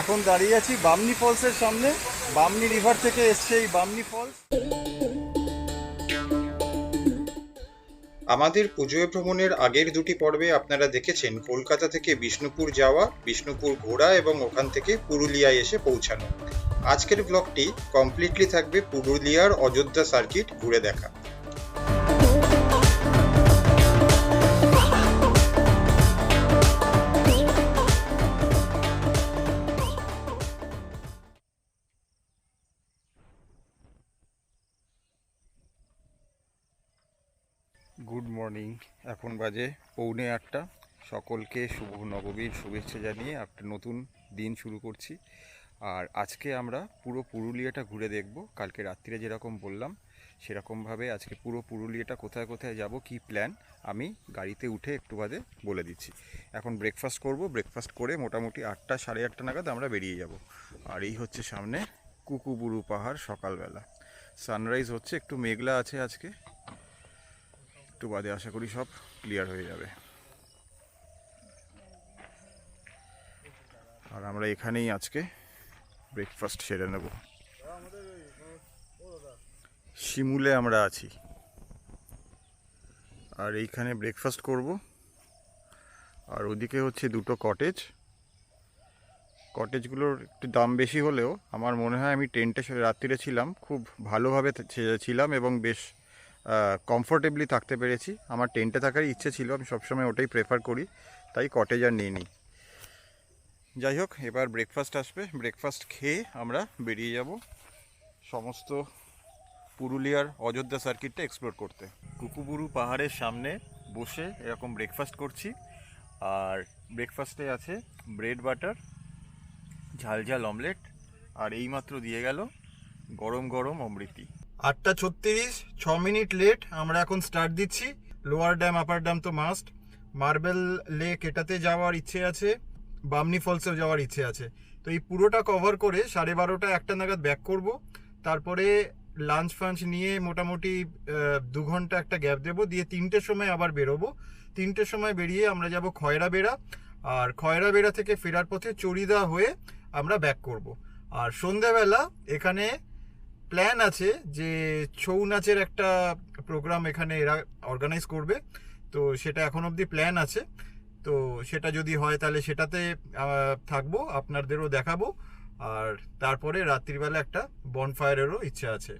এখন দাঁড়িয়ে আছি বামনি ফলসের সামনে। বামনি রিভার থেকে এসছে এই বামনি ফলস। আমাদের পুজোয় ভ্রমণের আগের দুটি পর্বে আপনারা দেখেছেন কলকাতা থেকে বিষ্ণুপুর যাওয়া, বিষ্ণুপুর ঘোরা এবং ওখান থেকে পুরুলিয়ায় এসে পৌঁছানো। আজকের ব্লগটি কমপ্লিটলি থাকবে পুরুলিয়ার অযোধ্যা সার্কিট ঘুরে দেখা। মর্নিং এখন বাজে পৌনে আটটা। সকলকে শুভ নবমীর শুভেচ্ছা জানিয়ে একটা নতুন দিন শুরু করছি। আর আজকে আমরা পুরো পুরুলিয়াটা ঘুরে দেখব। কালকে রাত্রিরে যেরকম বললাম, সেরকমভাবে আজকে পুরো পুরুলিয়াটা কোথায় কোথায় যাব, কি প্ল্যান আমি গাড়িতে উঠে একটু বাদে বলে দিচ্ছি। এখন ব্রেকফাস্ট করব। ব্রেকফাস্ট করে মোটামুটি আটটা, সাড়ে আটটা নাগাদ আমরা বেরিয়ে যাব। আর এই হচ্ছে সামনে কুকুবুরু পাহাড় সকালবেলা। সানরাইজ হচ্ছে, একটু মেঘলা আছে আজকে। একটু বাদে আশা করি সব ক্লিয়ার হয়ে যাবে। আর আমরা এখানেই আজকে ব্রেকফাস্ট সেরে নেব। শিমুলে আমরা আছি। আর এইখানে ব্রেকফাস্ট করব। আর ওদিকে হচ্ছে দুটো কটেজ কটেজগুলোর একটু দাম বেশি হলেও আমার মনে হয় আমি টেন্টে রাত্রিরে ছিলাম, খুব ভালোভাবে ছিলাম এবং বেশ কমফোর্টেবলি থাকতে পেরেছি। আমার টেন্টে থাকার ইচ্ছে ছিল, আমি সবসময় ওটাই প্রেফার করি, তাই কটেজ আর নিয়ে নিই। যাই হোক, এবার ব্রেকফাস্ট আসবে। ব্রেকফাস্ট খেয়ে আমরা বেরিয়ে যাব সমস্ত পুরুলিয়ার অযোধ্যা সার্কিটটা এক্সপ্লোর করতে। কুকুবুরু পাহাড়ের সামনে বসে এরকম ব্রেকফাস্ট করছি। আর ব্রেকফাস্টে আছে ব্রেড বাটার ঝাল ঝাল অমলেট আর এইমাত্র দিয়ে গেল গরম গরম অমৃতি। আটটা ছত্রিশ, ছ মিনিট লেট আমরা এখন স্টার্ট দিচ্ছি। লোয়ার ড্যাম আপার ড্যাম তো মাস্ট মার্বেল লেক এটাতে যাওয়ার ইচ্ছে আছে বামনি ফলসেও যাওয়ার ইচ্ছে আছে। তো এই পুরোটা কভার করে সাড়ে বারোটা একটা নাগাদ ব্যাক করব। তারপরে লাঞ্চ ফাঞ্চ নিয়ে মোটামুটি দু ঘণ্টা একটা গ্যাপ দেবো। দিয়ে তিনটের সময় আবার বেরোবো। তিনটের সময় বেরিয়ে আমরা যাব খয়রা বেড়া আর খয়রা বেড়া থেকে ফেরার পথে চড়িদা হয়ে আমরা ব্যাক করব। আর সন্ধ্যাবেলা এখানে প্ল্যান আছে যে ছৌ নাচের একটা প্রোগ্রাম এখানে এরা অর্গানাইজ করবে। তো সেটা এখন অবধি প্ল্যান আছে। তো সেটা যদি হয় তাহলে সেটাতে থাকব আপনাদেরও দেখাবো। আর তারপরে রাত্রিবেলা একটা বনফায়ারেরও ইচ্ছা আছে।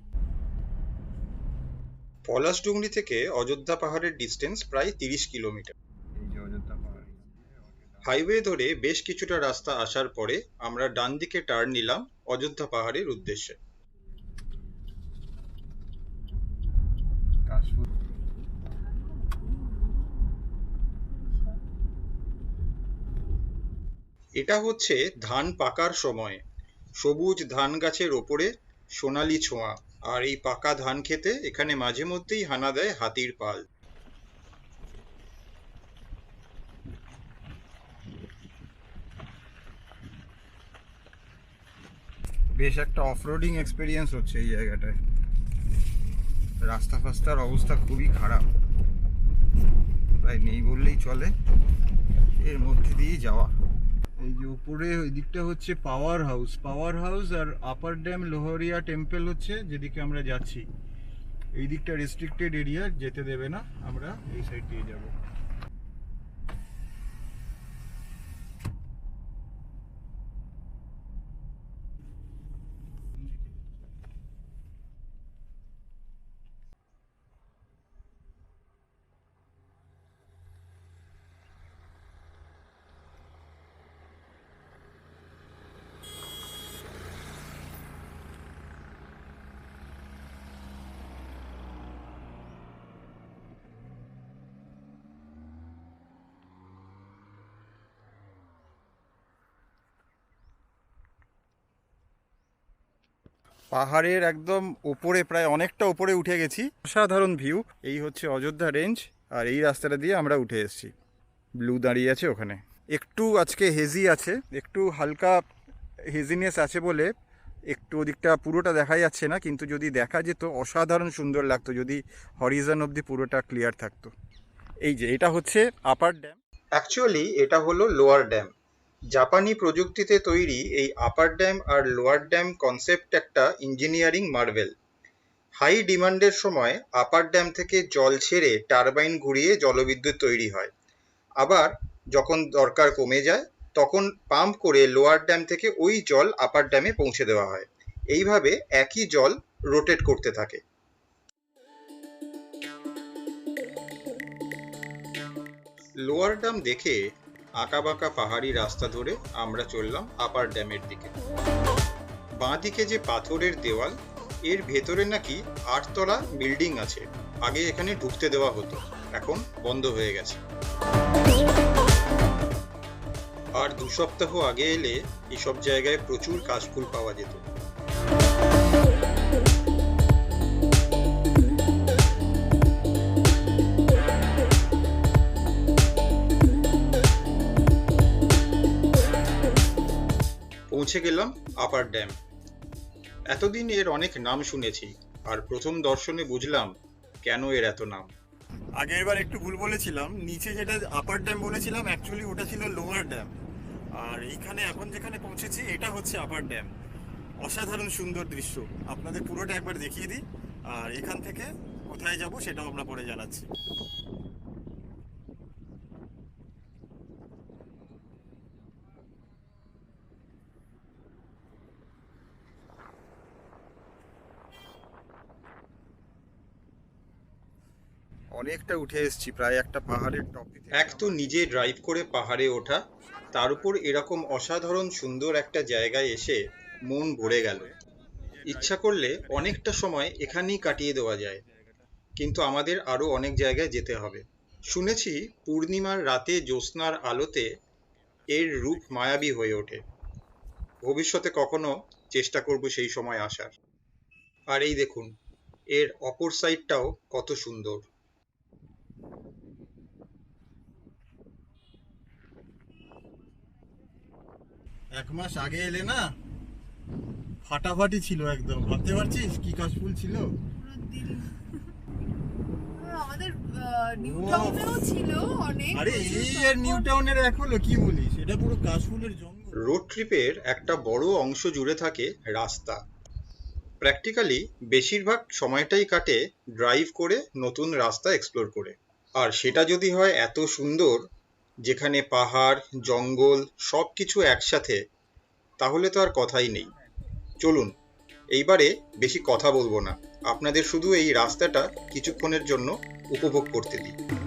পলাশডুংরি থেকে অযোধ্যা পাহাড়ের ডিস্টেন্স প্রায় তিরিশ কিলোমিটার। হাইওয়ে ধরে বেশ কিছুটা রাস্তা আসার পরে আমরা ডান দিকে টার্ন নিলাম অযোধ্যা পাহাড়ের উদ্দেশ্যে। কাশফুল এটা হচ্ছে ধান পাকার সময়। সবুজ ধান গাছের ওপরে সোনালি ছোঁয়া আর এই পাকা ধান খেতে এখানে মাঝে মধ্যেই হানা দেয় হাতির পাল। বেশ একটা অফরোডিং এক্সপিরিয়েন্স হচ্ছে এই জায়গাটায়। রাস্তা ফাস্তার অবস্থা খুবই খারাপ। প্রায় নেই বললেই চলে। এর মধ্যে দিয়ে যাওয়া। এই যে উপরে, ওই দিকটা হচ্ছে পাওয়ার হাউস পাওয়ার হাউস আর আপার ড্যাম লোহরিয়া টেম্পল হচ্ছে, যেদিকে আমরা যাচ্ছি। এই দিকটা রেস্ট্রিক্টেড এরিয়া যেতে দেবে না। আমরা এই সাইড দিয়ে যাব। পাহাড়ের একদম ওপরে প্রায় অনেকটা ওপরে উঠে গেছি। অসাধারণ ভিউ এই হচ্ছে অযোধ্যা রেঞ্জ আর এই রাস্তাটা দিয়ে আমরা উঠে এসেছি। ব্লু দাঁড়িয়ে আছে ওখানে। একটু আজকে হেজি আছে, একটু হালকা হেজিনেস আছে বলে একটু ওদিকটা পুরোটা দেখা যাচ্ছে না, কিন্তু যদি দেখা যেত, অসাধারণ সুন্দর লাগতো, যদি হরিজন অবধি পুরোটা ক্লিয়ার থাকতো। এই যে, এটা হচ্ছে আপার ড্যাম অ্যাকচুয়ালি এটা হলো লোয়ার ড্যাম জাপানি প্রযুক্তিতে তৈরি এই আপার ড্যাম আর লোয়ার ড্যাম কনসেপ্ট একটা ইঞ্জিনিয়ারিং মার্ভেল হাই ডিমান্ডের সময় আপার ড্যাম থেকে জল ছেড়ে টারবাইন ঘুরিয়ে জলবিদ্যুৎ তৈরি হয়। আবার যখন দরকার কমে যায়, তখন পাম্প করে লোয়ার ড্যাম থেকে ওই জল আপার ড্যামে পৌঁছে দেওয়া হয়। এইভাবে একই জল রোটেট করতে থাকে। লোয়ার ড্যাম দেখে আঁকাবাঁকা পাহাড়ি রাস্তা ধরে আমরা চললাম আপার ড্যামের দিকে। বাঁ দিকে যে পাথরের দেওয়াল, এর ভেতরে নাকি আটতলা বিল্ডিং আছে। আগে এখানে ঢুকতে দেওয়া হতো, এখন বন্ধ হয়ে গেছে। আর দু সপ্তাহ আগে এলে এসব জায়গায় প্রচুর কাশফুল পাওয়া যেত। পৌঁছে গেলাম আপার ড্যাম এতদিন এর অনেক নাম শুনেছি, আর প্রথম দর্শনে বুঝলাম কেন এর এত নাম। আগের বার একটু ভুল বলেছিলাম, নিচে যেটা আপার ড্যাম বলেছিলাম অ্যাকচুয়ালি ওটা ছিল লোয়ার ড্যাম আর এইখানে এখন যেখানে পৌঁছেছি, এটা হচ্ছে আপার ড্যাম অসাধারণ সুন্দর দৃশ্য। আপনাদের পুরোটা একবার দেখিয়ে দিই, আর এখান থেকে কোথায় যাব সেটাও আমরা পরে জানাচ্ছি। অনেকটা উঠে এসেছি, প্রায় একটা পাহাড়ের টপে এক তো নিজে ড্রাইভ করে পাহাড়ে ওঠা, তার উপর এরকম অসাধারণ সুন্দর একটা জায়গায় এসে মন ভরে গেল। ইচ্ছা করলে অনেকটা সময় এখানেই কাটিয়ে দেওয়া যায়, কিন্তু আমাদের আরও অনেক জায়গায় যেতে হবে। শুনেছি পূর্ণিমার রাতে জ্যোৎস্নার আলোতে এর রূপ মায়াবী হয়ে ওঠে। ভবিষ্যতে কখনো চেষ্টা করব সেই সময় আসার। আর এই দেখুন, এর অপর সাইডটাও কত সুন্দর। এক মাস আগে এলে না ফাটাফাটি ছিল একদম। ভাবতে পারছিস কি কাশফুল ছিল? আমাদের নিউ টাউনেও ছিল অনেক আরে এই আর নিউ টাউনের এক হলো কি বলিস? এটা পুরো কাশফুলের জঙ্গল। রোড ট্রিপের একটা বড় অংশ জুড়ে থাকে রাস্তা। প্র্যাকটিক্যালি বেশিরভাগ সময়টাই কাটে ড্রাইভ করে নতুন রাস্তা এক্সপ্লোর করে। আর সেটা যদি হয় এত সুন্দর যেখানে পাহাড়, জঙ্গল সব কিছু একসাথে, তাহলে তো আর কথাই নেই। চলুন, এইবারে বেশি কথা বলব না। আপনাদের শুধু এই রাস্তাটা কিছুক্ষণের জন্য উপভোগ করতে দিই।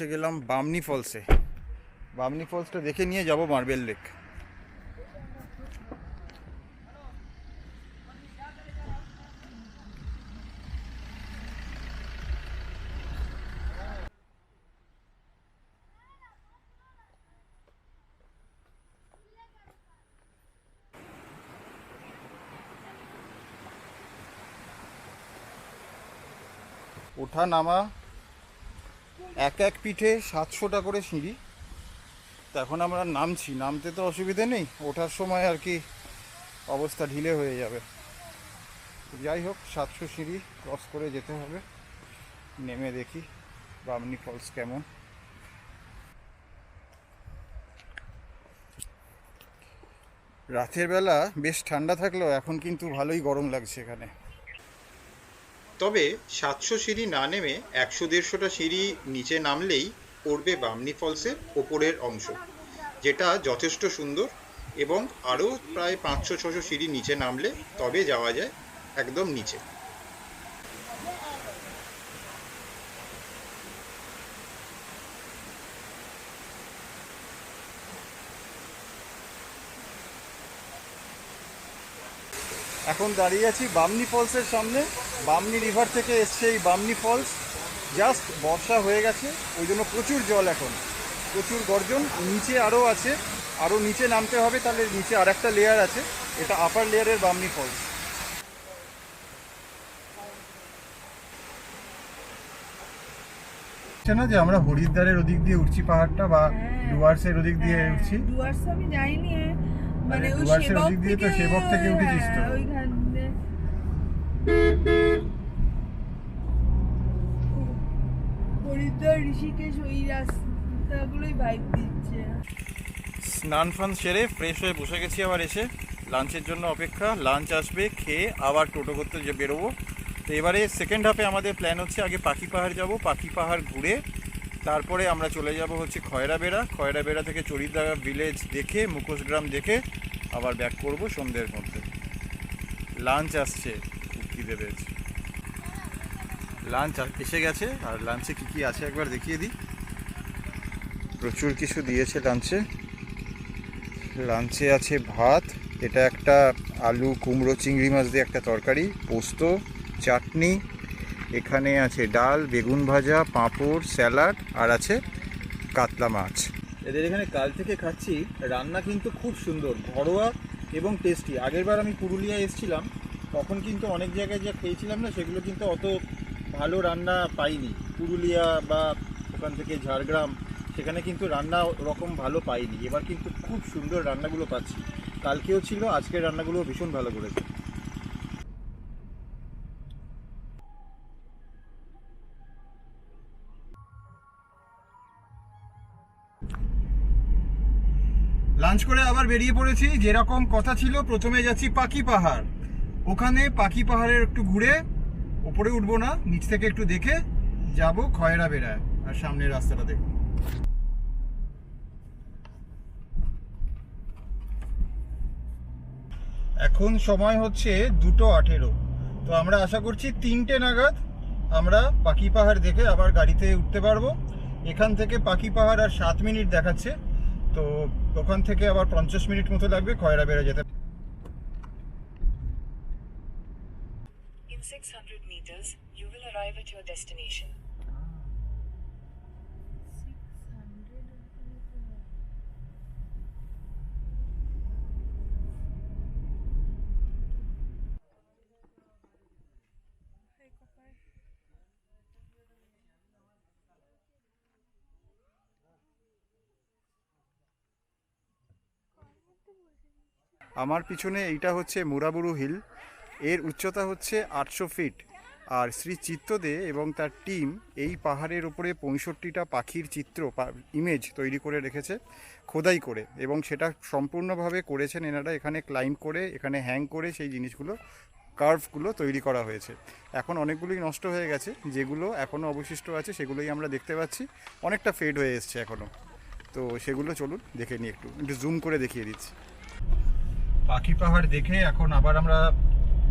এসে গেলাম বামনি ফলসে। বামনি ফলসটা দেখে নিয়ে যাব মার্বেল লেক। ওঠা নামা। এক এক পিঠে সাতশোটা করে সিঁড়ি। তো এখন আমরা নামছি, নামতে তো অসুবিধে নেই, ওঠার সময় আর কি অবস্থা ঢিলে হয়ে যাবে। যাই হোক, সাতশো সিঁড়ি ক্রস করে যেতে হবে, নেমে দেখি বামনি ফলস কেমন। রাতের বেলা বেশ ঠান্ডা থাকলেও এখন কিন্তু ভালোই গরম লাগছে এখানে। তবে সাতশো সিঁড়ি না নেমে একশো দেড়শোটা সিঁড়ি নিচে নামলেই পড়বে বামনি ফলসের ওপরের অংশ, যেটা যথেষ্ট সুন্দর এবং আরও প্রায় পাঁচশো, ছশো সিঁড়ি নিচে নামলে তবে যাওয়া যায় একদম নিচে। এখন দাঁড়িয়ে আছি বামনি ফলসের সামনে। বামনি রিভার থেকে এসছে এই বামনি ফলস। জাস্ট বর্ষা হয়ে গেছে ওই জন্য প্রচুর জল এখন। প্রচুর গর্জন নিচে আরও আছে। আরও নিচে নামতে হবে তাহলে নিচে আর একটা লেয়ার আছে। এটা আপার লেয়ারের বামনি ফলস। না যে আমরা হরিদ্বারের ওদিক দিয়ে উঠছি পাহাড়টা বা ডুয়ার্সের ওদিক দিয়ে উঠছি? ডুয়ার্স আমি যাইনি মানে ওই সেবক দিয়ে তো সেবক থেকে উঠেছিস তো। হ্যাঁ, ওইখান দিয়ে। হরিদ্বার ঋষিকেশ ওই রাস্তাগুলোই ভাইব দিচ্ছে স্নান ফান সেরে ফ্রেশ হয়ে বসে গেছি আবার এসে লাঞ্চের জন্য অপেক্ষা লাঞ্চ আসবে খেয়ে আবার টোটো করতে যে বেরোবো তো এবারে সেকেন্ড হাফে আমাদের প্ল্যান হচ্ছে আগে পাখি পাহাড় যাব পাখি পাহাড় ঘুরে তারপরে আমরা চলে যাব হচ্ছে খয়রাবেড়া। খয়রাবেড়া থেকে চরিদা ভিলেজ দেখে, মুখোশগ্রাম দেখে আবার ব্যাক করব সন্ধ্যের মধ্যে। লাঞ্চ আসছে খুব লাঞ্চ এসে গেছে, আর লাঞ্চে কী কী আছে একবার দেখিয়ে দিই। প্রচুর কিছু দিয়েছে লাঞ্চে লাঞ্চে আছে ভাত, এটা একটা আলু, কুমড়ো, চিংড়ি মাছ দিয়ে একটা তরকারি, পোস্ত, চাটনি এখানে আছে ডাল, বেগুন ভাজা, পাঁপড়, স্যালাড, আর আছে কাতলা মাছ। এদের এখানে কাল থেকে খাচ্ছি। রান্না কিন্তু খুব সুন্দর, ঘরোয়া এবং টেস্টি। আগেরবার আমি পুরুলিয়া এসেছিলাম, তখন কিন্তু অনেক জায়গায় যা খেয়েছিলাম না, সেগুলো কিন্তু অত ভালো রান্না পাইনি। পুরুলিয়া বা ওখান থেকে ঝাড়গ্রাম, সেখানে কিন্তু রান্না ওরকম ভালো পাইনি। এবার কিন্তু খুব সুন্দর রান্নাগুলো পাচ্ছি। কালকেও ছিল, আজকের রান্নাগুলো ভীষণ ভালো করেছে। লাঞ্চ করে আবার বেরিয়ে পড়েছি। যেরকম কথা ছিল, প্রথমে যাচ্ছি পাখি পাহাড়। ওখানে পাখি পাহাড়ের একটু ঘুরে, ওপরে উঠবো না, নিচ থেকে একটু দেখে যাব খয়রা বেড়ায় আর সামনের রাস্তাটা দেখব। এখন সময় হচ্ছে দুটো আঠেরো। তো আমরা আশা করছি তিনটে নাগাদ আমরা পাখি পাহাড় দেখে আবার গাড়িতে উঠতে পারব। এখান থেকে পাখি পাহাড় আর সাত মিনিট দেখাচ্ছে। তো ওখান থেকে আবার পঞ্চাশ মিনিট মতো লাগবে খয়রা বেড়ে যেতে In 600 meters, you will arrive at your destination. আমার পিছনে এইটা হচ্ছে মুরাবুরু হিল। এর উচ্চতা হচ্ছে আটশো ফিট। আর শ্রী চিত্তদে এবং তার টিম এই পাহাড়ের উপরে পঁয়ষট্টিটা পাখির চিত্র ইমেজ তৈরি করে রেখেছে, খোদাই করে। এবং সেটা সম্পূর্ণভাবে করেছেন এনারা। এখানে ক্লাইম্ব করে, এখানে হ্যাং করে সেই জিনিসগুলো কার্ভগুলো তৈরি করা হয়েছে। এখন অনেকগুলোই নষ্ট হয়ে গেছে। যেগুলো এখনও অবশিষ্ট আছে, সেগুলোই আমরা দেখতে পাচ্ছি। অনেকটা ফেড হয়ে এসছে এখনও তো সেগুলো চলুন দেখে নিই একটু। একটু জুম করে দেখিয়ে দিচ্ছি। পাখি পাহাড় দেখে এখন আবার আমরা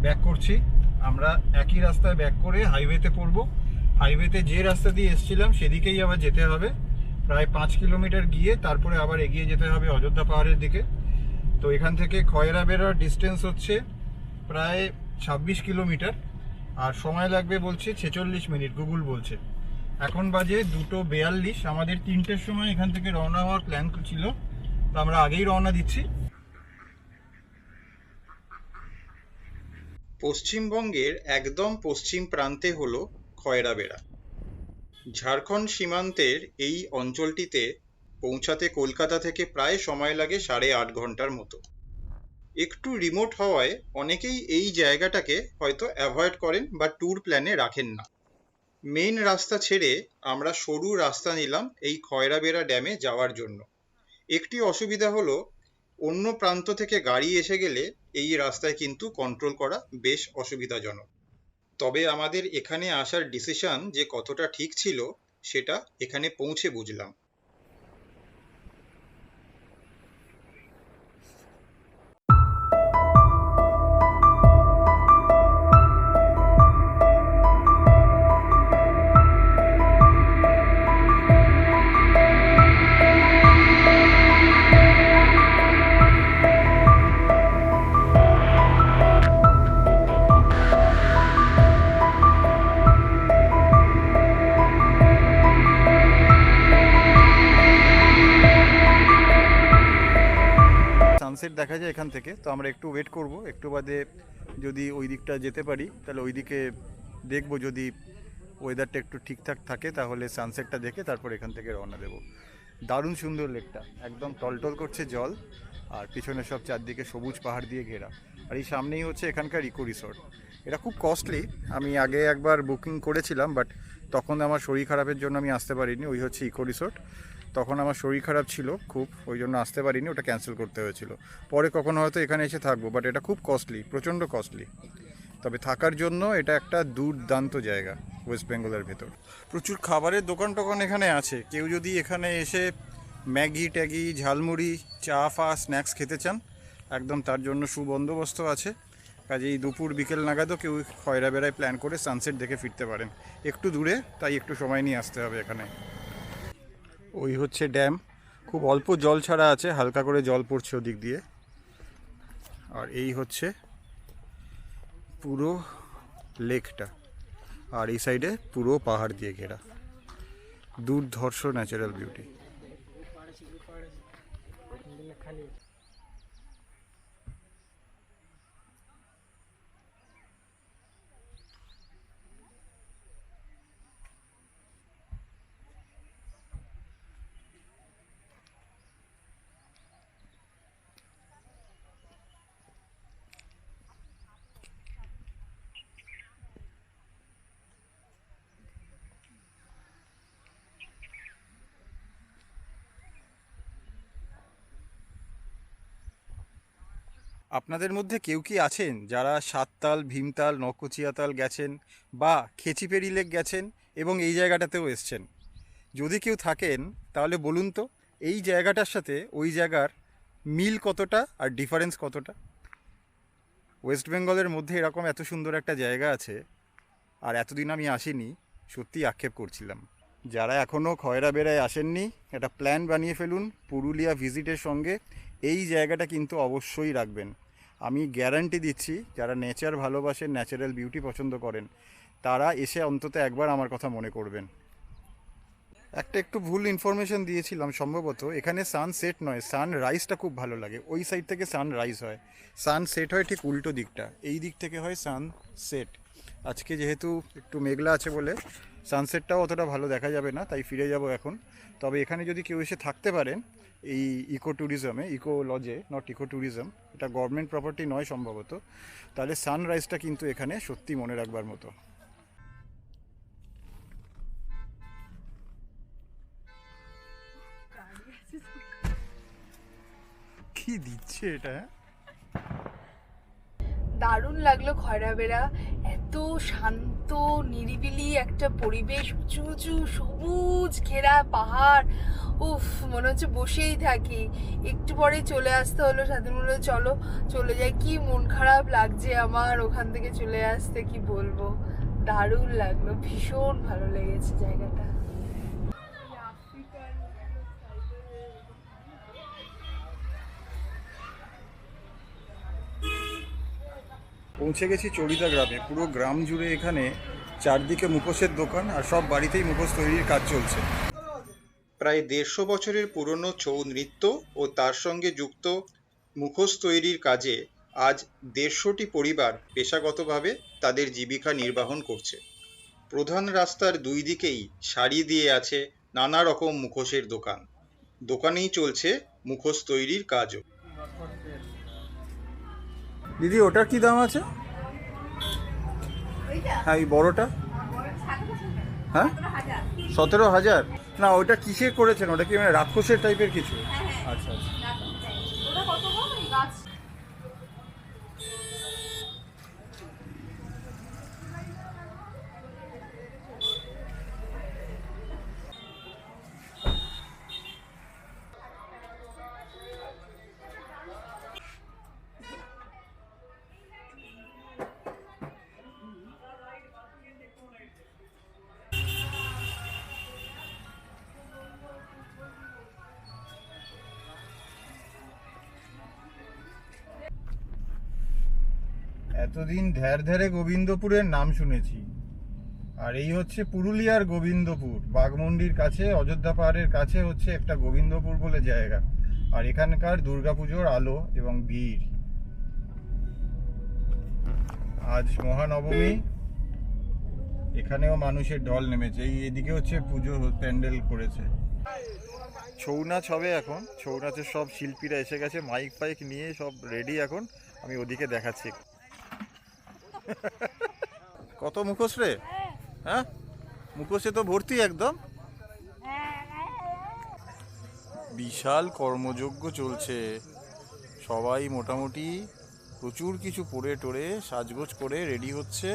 ব্যাক করছি। আমরা একই রাস্তায় ব্যাক করে হাইওয়েতে পড়ব। হাইওয়েতে যে রাস্তা দিয়ে এসেছিলাম সেদিকেই আবার যেতে হবে। প্রায় পাঁচ কিলোমিটার গিয়ে তারপরে আবার এগিয়ে যেতে হবে অযোধ্যা পাহাড়ের দিকে। তো এখান থেকে খয়রা বেরার ডিস্টেন্স হচ্ছে প্রায় ছাব্বিশ কিলোমিটার। আর সময় লাগবে বলছে ছেচল্লিশ মিনিট, গুগল বলছে। এখন বাজে দুটো বেয়াল্লিশ। আমাদের তিনটের সময় এখান থেকে রওনা হওয়ার প্ল্যান ছিল। তো আমরা আগেই রওনা দিচ্ছি। পশ্চিমবঙ্গের একদম পশ্চিম প্রান্তে হল খয়রাবেড়া। ঝাড়খণ্ড সীমান্তের এই অঞ্চলটিতে পৌঁছাতে কলকাতা থেকে প্রায় সময় লাগে সাড়ে আট ঘণ্টার মতো। একটু রিমোট হওয়ায় অনেকেই এই জায়গাটাকে হয়তো অ্যাভয়েড করেন বা ট্যুর প্ল্যানে রাখেন না। মেইন রাস্তা ছেড়ে আমরা সরু রাস্তা নিলাম এই খয়রাবেড়া ড্যামে যাওয়ার জন্য। একটি অসুবিধা হলো অন্য প্রান্ত থেকে গাড়ি এসে গেলে এই রাস্তায় কিন্তু কন্ট্রোল করা বেশ অসুবিধাজনক। তবে আমাদের এখানে আসার ডিসিশন যে কতটা ঠিক ছিল, সেটা এখানে পৌঁছে বুঝলাম। সানসেট দেখা যায় এখান থেকে, তো আমরা একটু ওয়েট করব। একটু বাদে যদি ওই দিকটা যেতে পারি, তাহলে ওই দিকে দেখব যদি ওয়েদারটা একটু ঠিকঠাক থাকে, তাহলে সানসেটটা দেখে তারপর এখান থেকে রওনা দেবো। দারুণ সুন্দর লেকটা একদম টলটল করছে জল, আর পিছনে সব চারদিকে সবুজ পাহাড় দিয়ে ঘেরা। আর এই সামনেই হচ্ছে এখানকার ইকো রিসর্ট এটা খুব কস্টলি আমি আগে একবার বুকিং করেছিলাম বাট তখন আমার শরীর খারাপের জন্য আমি আসতে পারিনি, ওই হচ্ছে ইকো রিসর্ট তখন আমার শরীর খারাপ ছিল খুব, ওই জন্য আসতে পারিনি, ওটা ক্যান্সেল করতে হয়েছিল। পরে কখনো হয়তো এখানে এসে থাকব বাট এটা খুব কস্টলি প্রচণ্ড কস্টলি তবে থাকার জন্য এটা একটা দুর্দান্ত জায়গা ওয়েস্ট বেঙ্গলের ভেতর। প্রচুর খাবারের দোকান টোকান এখানে আছে। কেউ যদি এখানে এসে ম্যাগি ট্যাগি, ঝালমুড়ি, চা, ফা স্ন্যাক্স খেতে চান, একদম তার জন্য সুবন্দোবস্ত আছে। কাজেই দুপুর, বিকেল নাগাদও কেউ খয়রা বেড়ায় প্ল্যান করে সানসেট দেখে ফিরতে পারেন। একটু দূরে, তাই একটু সময় নিয়ে আসতে হবে এখানে। ওই হচ্ছে ড্যাম। খুব অল্প জল ছাড়া আছে, হালকা করে জল পড়ছে ওদিক দিয়ে। আর এই হচ্ছে পুরো লেকটা। আর এই সাইডে পুরো পাহাড় দিয়ে ঘেরা। দুর্ধর্ষ ন্যাচারাল বিউটি আপনাদের মধ্যে কেউ কি আছেন যারা সাততাল, ভীমতাল নকচিয়াতাল গেছেন বা খেচিপেরি লেক গেছেন এবং এই জায়গাটাতেও এসছেন? যদি কেউ থাকেন, তাহলে বলুন তো, এই জায়গাটার সাথে ওই জায়গার মিল কতটা আর ডিফারেন্স কতটা? ওয়েস্ট বেঙ্গলের মধ্যে এরকম এত সুন্দর একটা জায়গা আছে আর এতদিন আমি আসিনি সত্যি আক্ষেপ করছিলাম। যারা এখনও খয়রা বেড়ায় আসেননি, একটা প্ল্যান বানিয়ে ফেলুন পুরুলিয়া ভিজিটের সঙ্গে। এই জায়গাটা কিন্তু অবশ্যই রাখবেন। আমি গ্যারান্টি দিচ্ছি, যারা নেচার ভালোবাসেন ন্যাচারাল বিউটি পছন্দ করেন, তারা এসে অন্তত একবার আমার কথা মনে করবেন। একটা একটু ভুল ইনফরমেশন দিয়েছিলাম সম্ভবত, এখানে সানসেট নয় সানরাইজটা খুব ভালো লাগে। ওই সাইড থেকে সানরাইজ হয়। সানসেট হয় ঠিক উল্টো দিকটা। এই দিক থেকে হয় সানসেট আজকে যেহেতু একটু মেঘলা আছে বলে সানসেটটাও অতটা ভালো দেখা যাবে না, তাই ফিরে যাব এখন। তবে এখানে যদি কেউ এসে থাকতে পারেন এই ইকো ট্যুরিজমে ইকো লজে নট ইকো ট্যুরিজম এটা গভর্নমেন্ট প্রপার্টি নয় সম্ভবত। তাহলে সানরাইজটা কিন্তু এখানে সত্যি মনে রাখবার মতো। কি দিচ্ছে এটা হ্যাঁ? দারুণ লাগল খয়রাবেড়া এত শান্ত, নিরিবিলি একটা পরিবেশ, উঁচু উঁচু, সবুজ, ঘেরা পাহাড়। উফ, মনে হচ্ছে বসেই থাকি। একটু পরে চলে আসতে হলো সাথে চলো চলে যাই। কি মন খারাপ লাগছে আমার ওখান থেকে চলে আসতে, কি বলব? দারুণ লাগল, ভীষণ ভালো লেগেছে জায়গাটা। পৌঁছে গেছি চরিদা গ্রামে। পুরো গ্রাম জুড়ে এখানে চারদিকে মুখোশের দোকান আর সব বাড়িতেই মুখোশ তৈরির কাজ চলছে। প্রায় দেড়শো বছরের পুরনো ছৌ নৃত্য ও তার সঙ্গে যুক্ত মুখোশ তৈরির কাজে আজ দেড়শোটি পরিবার পেশাগতভাবে তাদের জীবিকা নির্বাহন করছে। প্রধান রাস্তার দুই দিকেই সারি দিয়ে আছে নানা রকম মুখোশের দোকান। দোকানেই চলছে মুখোশ তৈরির কাজও। দিদি ওটার কি দাম আছে? হ্যাঁ এই বড়টা। হ্যাঁ? সতেরো হাজার। না ওটা কিসে করেছেন? ওটা কি মানে রাক্ষসের টাইপের কিছু? আচ্ছা আচ্ছা। এতদিন ধ্যার ধ্যারে গোবিন্দপুরের নাম শুনেছি। আর এই হচ্ছে পুরুলিয়ার গোবিন্দপুর। বাঘমন্ডির কাছে, অযোধ্যা পাহাড়ের কাছে হচ্ছে একটা গোবিন্দপুর বলে জায়গা। আর এখানকার দুর্গাপুজোর আলো এবং ভিড়। আজ মহানবমী। এখানেও মানুষের ঢল নেমেছে। এই এদিকে হচ্ছে পুজো প্যান্ডেল করেছে। ছৌ নাচ হবে এখন। ছৌ নাচের সব শিল্পীরা এসে গেছে। মাইক ফাইক নিয়ে সব রেডি এখন। আমি ওদিকে দেখাচ্ছি। কত মুখোশ রে? হ্যাঁ? মুখোশে তো ভর্তি একদম। বিশাল কর্মযজ্ঞ চলছে। সবাই মোটামুটি প্রচুর কিছু পরে টোরে সাজগোজ করে রেডি হচ্ছে।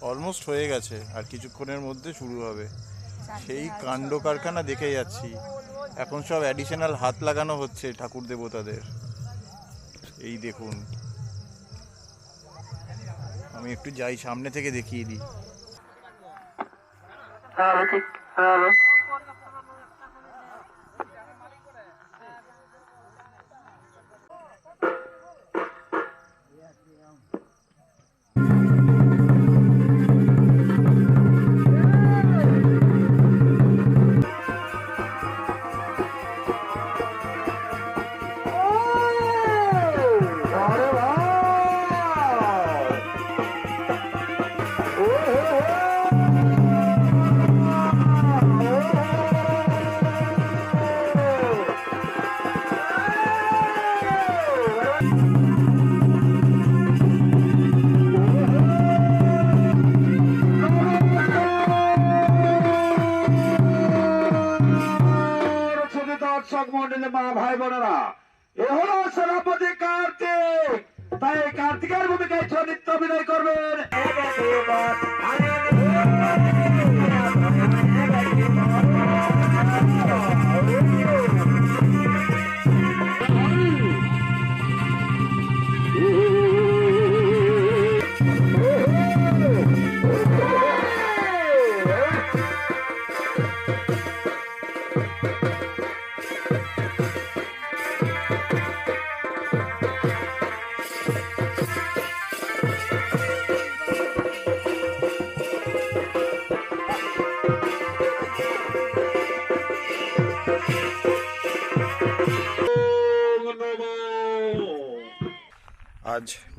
অলমোস্ট হয়ে গেছে, আর কিছুক্ষণের মধ্যে শুরু হবে। সেই কাণ্ড কারখানা দেখে যাচ্ছি। এখন সব অ্যাডিশনাল হাত লাগানো হচ্ছে ঠাকুর দেবতাদের। এই দেখুন আমি একটু যাই সামনে থেকে দেখিয়ে দিই। শুধু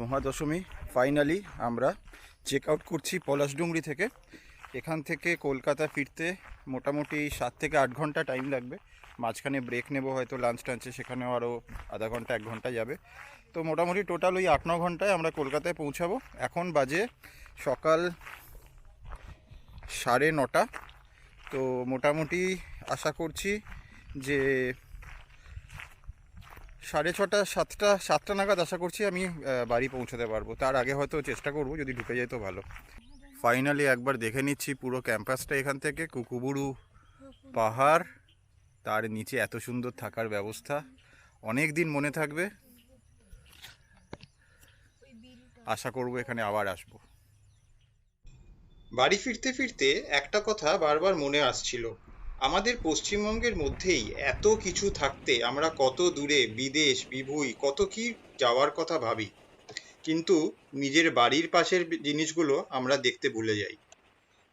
মহাদশমী। ফাইনালি আমরা চেক আউট করছি পলাশডুংরি থেকে। এখান থেকে কলকাতা ফিরতে মোটামুটি সাত থেকে আট ঘণ্টা টাইম লাগবে। মাঝখানে ব্রেক নেব, হয়তো লাঞ্চ টাঞ্চে সেখানেও আরও আধা ঘণ্টা, এক ঘণ্টা যাবে। তো মোটামুটি টোটাল ওই আট, ন ঘন্টায় আমরা কলকাতায় পৌঁছাবো। এখন বাজে সকাল সাড়ে নটা। তো মোটামুটি আশা করছি যে সাড়ে ছটা, সাতটা সাতটা নাগাদ আশা করছি আমি বাড়ি পৌঁছাতে পারব। তার আগে হয়তো চেষ্টা করব, যদি ঢুকে যায় তো ভালো। ফাইনালি একবার দেখে নিচ্ছি পুরো ক্যাম্পাসটা এখান থেকে। কুকুবুরু পাহাড়, তার নিচে এত সুন্দর থাকার ব্যবস্থা। অনেক দিন মনে থাকবে। আশা করব এখানে আবার আসব। বাড়ি ফিরতে ফিরতে একটা কথা বারবার মনে আসছিল। আমাদের পশ্চিমবঙ্গের মধ্যেই এত কিছু থাকতে আমরা কত দূরে বিদেশ, বিভুই, কত কি যাওয়ার কথা ভাবি। কিন্তু নিজের বাড়ির পাশের জিনিসগুলো আমরা দেখতে ভুলে যাই।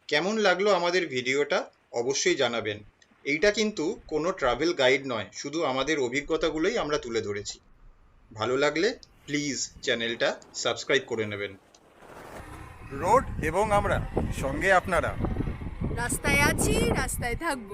কেমন লাগল আমাদের ভিডিওটা অবশ্যই জানাবেন। এইটা কিন্তু কোনো ট্রাভেল গাইড নয়, শুধু আমাদের অভিজ্ঞতাগুলোই আমরা তুলে ধরেছি। ভালো লাগলে প্লিজ চ্যানেলটা সাবস্ক্রাইব করে নেবেন। রোড এবং আমরা, সঙ্গে আপনারা। রাস্তায় আছি রাস্তায় থাকব।